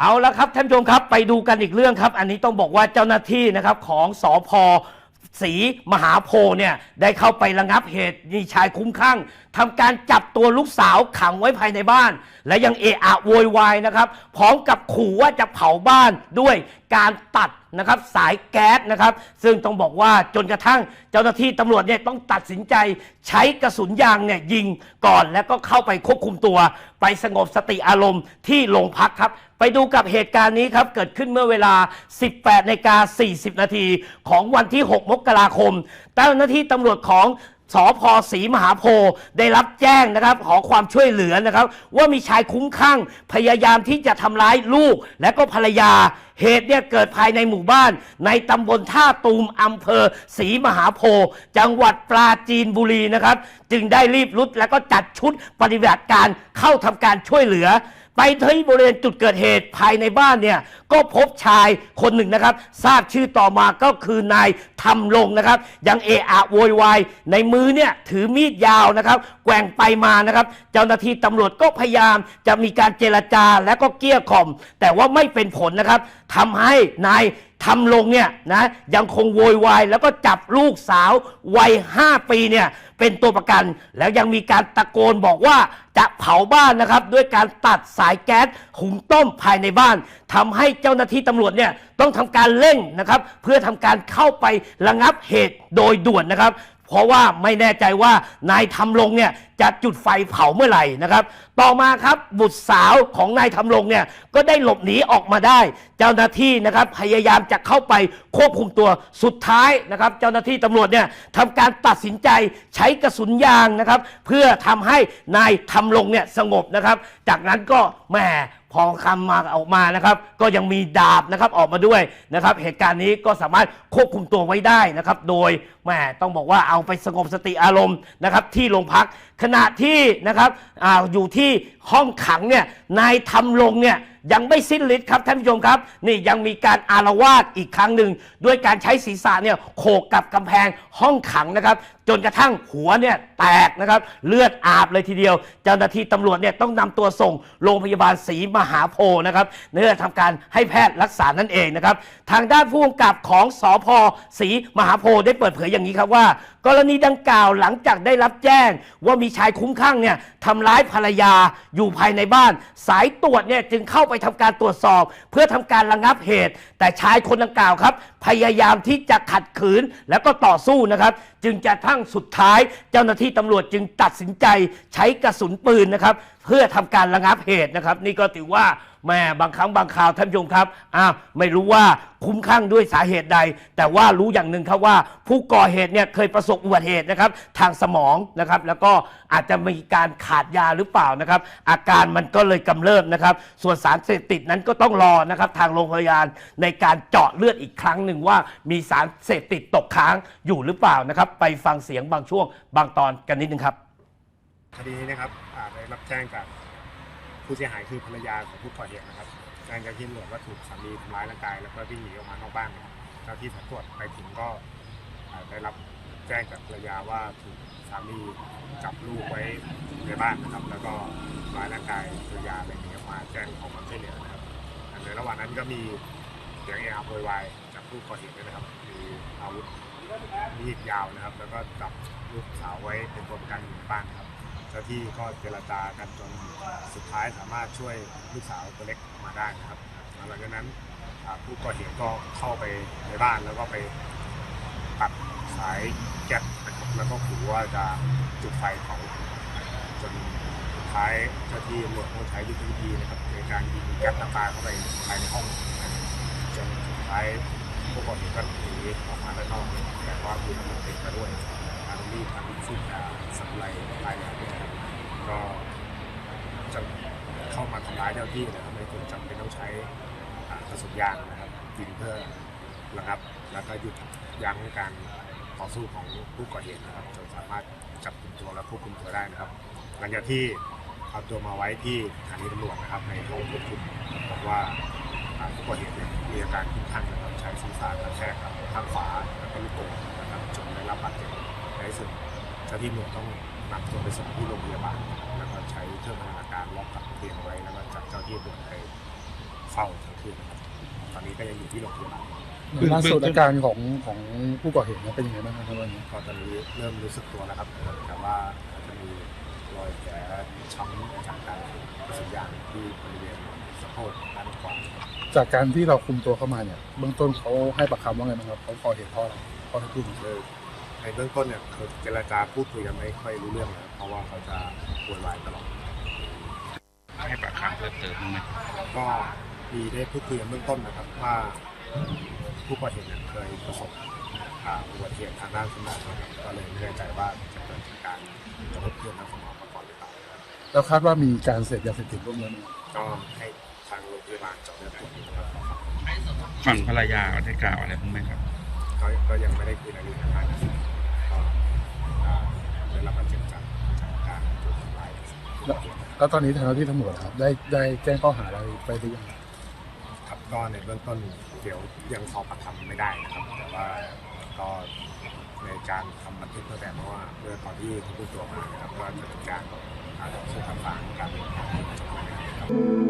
เอาละครับท่านผู้ชมครับไปดูกันอีกเรื่องครับ อันนี้ต้องบอกว่าเจ้าหน้าที่นะครับของสอพศรีมหาโพธิ์เนี่ยได้เข้าไประงับเหตุมีชายคุ้มคลั่ง ทำการจับตัวลูกสาวขังไว้ภายในบ้าน และยังเอะอะโวยวายนะครับ พร้อมกับขู่ว่าจะเผาบ้านด้วยการตัดนะครับสายแก๊สนะครับ ซึ่งต้องบอกว่าจนกระทั่งเจ้าหน้าที่ตำรวจเนี่ยต้องตัดสินใจใช้กระสุนยางเนี่ยยิงก่อนแล้วก็เข้าไปควบคุมตัว ไปสงบสติอารมณ์ที่โรงพักครับ ไปดูกับเหตุการณ์นี้ครับ เกิดขึ้นเมื่อเวลา 18นาฬิกา40 นาทีของวันที่ 6 มกราคมเจ้าหน้าที่ตำรวจของ สพศรีมหาโพธิ์ได้รับแจ้งนะครับขอความช่วยเหลือนะครับ ว่ามีชายคุ้มคลั่งพยายามที่จะทำร้ายลูกและก็ภรรยา เหตุเนี่ยเกิดภายในหมู่บ้าน ในตำบลท่าตูมอำเภอศรีมหาโพธิ์จังหวัดปราจีนบุรีนะครับ จึงได้รีบรุดแล้วก็จัดชุดปฏิบัติการเข้าทำการช่วยเหลือ ไปที่บริเวณจุดเกิดเหตุภายในบ้านเนี่ยก็พบชายคนหนึ่งนะครับ ทราบชื่อต่อมาก็คือนายทำลงนะครับ ยังเอะอะโวยวายในมือเนี่ยถือมีดยาวนะครับ แกว่งไปมานะครับ เจ้าหน้าที่ตำรวจก็พยายามจะมีการเจรจาและก็เกลี้ยกล่อม แต่ว่าไม่เป็นผลนะครับทำให้นาย ทำลงเนี่ยนะยังคงโวยวายแล้วก็จับลูกสาววัย 5 ปีเนี่ยเป็นตัวประกัน แล้วยังมีการตะโกนบอกว่าจะเผาบ้านนะครับ ด้วยการตัดสายแก๊สหุงต้มภายในบ้านทำให้เจ้าหน้าที่ตำรวจเนี่ยต้องทำการเร่งนะครับ เพื่อทำการเข้าไประงับเหตุโดยด่วนนะครับ เพราะว่าไม่แน่ใจว่านายทำลงเนี่ยจะจุดไฟเผาเมื่อไหร่นะครับ ต่อมาครับบุตรสาวของนายทำลงเนี่ยก็ได้หลบหนีออกมาได้ เจ้าหน้าที่นะครับพยายามจะเข้าไปควบคุมตัวสุดท้ายนะครับ เจ้าหน้าที่ตำรวจเนี่ยทำการตัดสินใจใช้กระสุนยางนะครับ เพื่อทำให้นายทำลงเนี่ยสงบนะครับ จากนั้นก็แหม ทอคำมาออกมานะครับ ก็ยังมีดาบนะครับออกมาด้วยนะครับ เหตุการณ์นี้ก็สามารถควบคุมตัวไว้ได้นะครับ โดยแหมต้องบอกว่าเอาไปสงบสติอารมณ์นะครับที่โรงพักขณะที่นะครับออยู่ที่ห้องขังเนี่ยนายทำลงเนี่ย ยังไม่สิ้นฤทธิ์ครับท่านผู้ชมครับ นี่ยังมีการอารวาสอีกครั้งหนึ่งด้วยการใช้ศีรษะเนี่ยโขกกับกำแพงห้องขังนะครับ จนกระทั่งหัวเนี่ยแตกนะครับเลือดอาบเลยทีเดียว เจ้าหน้าที่ตำรวจเนี่ยต้องนำตัวส่งโรงพยาบาลศรีมหาโพธิ์นะครับเนื่อทำการให้แพทย์รักษานั่นเองนะครับ ทางด้านผู้กำกับของสอพศรีมหาโพธิ์ได้เปิดเผยอย่างนี้ครับว่า กรณีดังกล่าวหลังจากได้รับแจ้ง ว่ามีชายคุ้มข้างเนี่ยทำร้ายภรรยาอยู่ภายในบ้าน สายตรวจเนี่ยจึงเข้าไปไปทำการตรวจสอบ เพื่อทำการระงับเหตุ แต่ชายคนดังกล่าวครับ พยายามที่จะขัดขืนแล้วก็ต่อสู้นะครับ จึงจะทั้งสุดท้าย เจ้าหน้าที่ตำรวจจึงตัดสินใจใช้กระสุนปืนนะครับ เพื่อทำการระงับเหตุนะครับ นี่ก็ถือว่าแม่บางครั้งบางคราวท่านผู้ชมครับอ้าวไม่รู้ว่าคุ้มข้างด้วยสาเหตุใด แต่ว่ารู้อย่างหนึ่งครับว่า ผู้ก่อเหตุเนี่ยเคยประสบอุบัติเหตุนะครับ ทางสมองนะครับ แล้วก็อาจจะมีการขาดยาหรือเปล่านะครับ อาการมันก็เลยกำเริบนะครับ ส่วนสารเสพติดนั้นก็ต้องรอนะครับ ทางโรงพยาบาลในการเจาะเลือดอีกครั้งหนึ่งว่ามีสารเสพติดตกค้างอยู่หรือเปล่านะครับ ไปฟังเสียงบางช่วงบางตอนกันนิดนึงครับ คดีนี้นะครับได้รับแจ้งจากผู้เสียหายคือภรรยาของผู้ก่อเหตุนะครับแจ้งเจ้าที่ตำรวจว่าถูกสามีทำร้ายร่างกาย แล้วก็วิ่งหนีออกมานอกบ้านนะครับเจ้าที่สายตรวจไปถึงก็ได้รับแจ้งจากภรรยาว่าถูกสามีจับลูกไว้ในบ้านนะครับ แล้วก็ทำร้ายร่างกายภรรยาไรอย่างเงี้ยมาแจ้งขอความช่วยเหลือนะครับในระหว่างนั้นก็มีเสียงเอะอะโวยวายจากผู้ก่อเหตุนะครับมีอาวุธมีดยาวนะครับ แล้วก็จับลูกสาวไว้เป็นตัวประกันอยู่ในบ้านครับ จ้าที่ก็เจรจากันจนสุดท้ายสามารถช่วยลูกสาวตัวเล็กออกมาได้นะครับหลังจากนั้นผู้ก่อเหตุก็เข้าไปในบ้านแล้วก็ไปตัดสายแก๊สนะครับแล้วก็ขู่ว่าจะจุดไฟเผาจนสุดท้ายเจ้าที่ตำรวจต้องใช้ยุทธวิธีนะครับในการยิงแก๊สน้ำตาเข้าไปภายในห้องจนสุดท้ายผู้ก่อเหตุก็หนีออกมาด้านนอกแต่ว่าผู้ตำรวจติดมาด้วยทางรีบทางซึ่งอ่าสัมไลไล่แล้วเนี่ยนะครับก็จะเข้ามาทำ ร้ายเจ้าที่นะครับไม่ควรจำเป็นต้องใช้กระสุนยางนะครับยิงเพื่อระงับ แล้วก็หยุดยั้งการต่อสู้ของผู้ก่อเหตุนะครับจนสามารถจับกลุ่มตัวและควบคุมตัวได้นะครับ หลังจากที่เอาตัวมาไว้ที่สถานีตำรวจนะครับ ในห้องควบคุมบอกว่าผู้ก่อเหตุมีอาการคุ้มคลั่งนะครับใช้ศีรษะกระแทกกับข้างฝาแล้วก็ลูกโป่งนะครับจนได้รับบาดเจ็บในที่สุดเจ้าที่ตำรวจต้องนำตัวไปส่งที่โรงพยาบาล ใช้เครื่องพัฒนาการล็อกกับเตียงไว้แล้วก็จับเจ้าที่ตำรวจไปเฝ้าทั้งคืนนะครับตอนนี้ก็ยังอยู่ที่โรงพยาบาลล่าสุดอาการของของผู้ก่อเหตุเนี่ยเป็นยังไงบ้างครับวันนี้ก็ตอนนี้เริ่มรู้สึกตัวแล้วครับแต่ว่าอาจจะมีรอยแผลช้ำจากการกระสุนยางที่บริเวณสะโพกด้านขวาจากการที่เราคุมตัวเข้ามาเนี่ยเบื้องต้นเขาให้ปากคำว่าไงบ้างครับเขาก่อเหตุเพราะอะไรเพราะที่พูดคือ ในเบื้องต้นเนี่ยคือเจรจาพูดคุยกันไม่ค่อยรู้เรื่องนะครับเพราะว่าเขาจะโวยวายตลอด ให้ปากคำเพิ่มเติมบ้างไหมก็มีได้พูดคุยกันเบื้องต้นนะครับว่าผู้ก่อเหตุเนี่ยเคยประสบอ่าอุบัติเหตุทางด้านสมองนะครับก็เลยไม่แน่ใจว่าจะเกิดจากการกระทบกระเทือนทางสมองมาก่อนหรือเปล่านะครับแล้วคาดว่ามีการเสพยาเสพติดร่วมด้วยไหมก็ให้ทางโรงพยาบาลเจาะเลือดตรวจดูนะครับฝั่งภรรยาได้กล่าวอะไรบ้างไหมครับ ก็ก็ยังไม่ได้คุยรายละเอียดทางนะครับ ก็อ่าได้รับบาดเจ็บจากจากการถูกทำร้ายแล้วแล้วตอนนี้ทางเจ้าที่ตำรวจครับได้ได้แจ้งข้อหาอะไรไปหรือยังครับก็ในเบื้องต้นเดี๋ยวยังสอบปากคำไม่ได้นะครับ แต่ว่าก็ในการทำบันทึกตั้งแต่เมื่อว่าเมื่อตอนที่ทุกตัวมานะครับก็จะเป็นการอ่าส่งคำสั่งการดำเนินการจับกลุ่มนะครับ